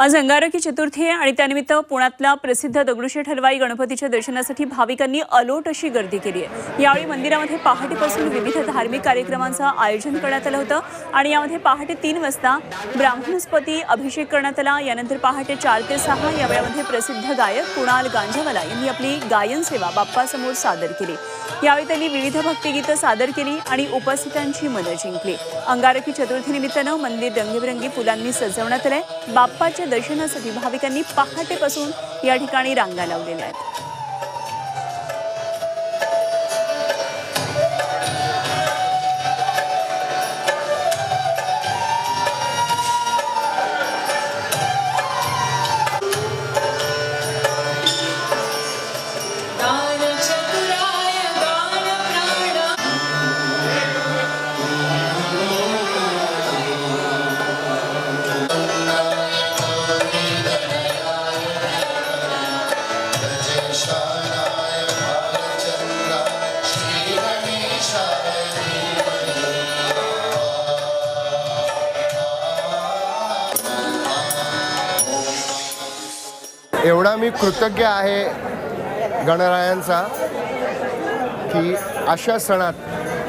आज अंगारकी चतुर्थी आहे आणि त्यानिमित्त पुण्यातल्या प्रसिद्ध दगडूशेठ हलवाई गणपतीच्या दर्शनासाठी भाविकांनी अलोट अशी गर्दी केली आहे. यावेळी मंदिरामध्ये पहाटेपासून विविध धार्मिक कार्यक्रमांचं आयोजन करण्यात आलं होतं आणि यामध्ये पहाटे तीन वाजता ब्राह्मणस्पती अभिषेक करण्यात आला. यानंतर पहाटे चार ते सहा या वेळामध्ये प्रसिद्ध गायक कुणाल गांजावाला यांनी आपली गायन सेवा बाप्पासमोर सादर केली. यावेळी त्यांनी विविध भक्तिगीतं सादर केली आणि उपस्थितांची मनं जिंकली. अंगारकी चतुर्थीनिमित्तानं मंदिर रंगीबिरंगी फुलांनी सजवण्यात आलंय. बाप्पाच्या दर्शनासाठी भाविकांनी पहाटेपासून या ठिकाणी रांगा लावलेल्या आहेत. एवढा मी कृतज्ञ आहे गणरायांचा की अशा सणात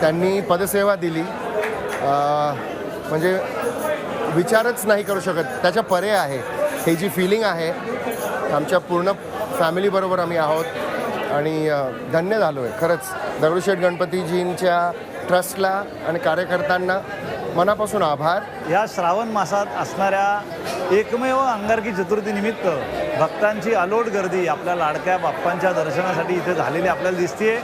त्यांनी पदसेवा दिली. म्हणजे विचारच नाही करू शकत. त्याच्या परे आहे. ही जी फिलिंग आहे आमच्या पूर्ण फॅमिलीबरोबर आम्ही आहोत. आणि धन्य झालो आहे खरंच दगडूशेठ गणपतीजींच्या ट्रस्टला आणि कार्यकर्त्यांना मनापासून आभार. या श्रावण मासात असणाऱ्या एकमेव अंगारकी चतुर्थीनिमित्त भक्तांची अलोट गर्दी आपल्या लाडक्या बाप्पांच्या दर्शनासाठी इथे झालेली आपल्याला दिसते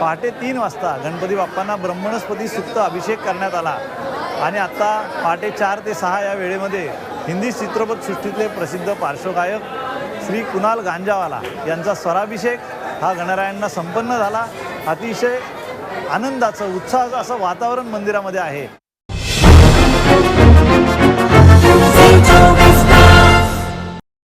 पहाटे तीन वाजता गणपती बाप्पांना ब्रह्मणस्पती सुप्त अभिषेक करण्यात आला. आणि आत्ता पहाटे चार ते सहा या वेळेमध्ये हिंदी चित्रपटसृष्टीतले प्रसिद्ध पार्श्वगायक श्री कुणाल गांजावाला यांचा स्वराभिषेक हा गणरायांना संपन्न झाला. अतिशय आनंदाचं उत्साहाचं असं वातावरण मंदिरामध्ये आहे.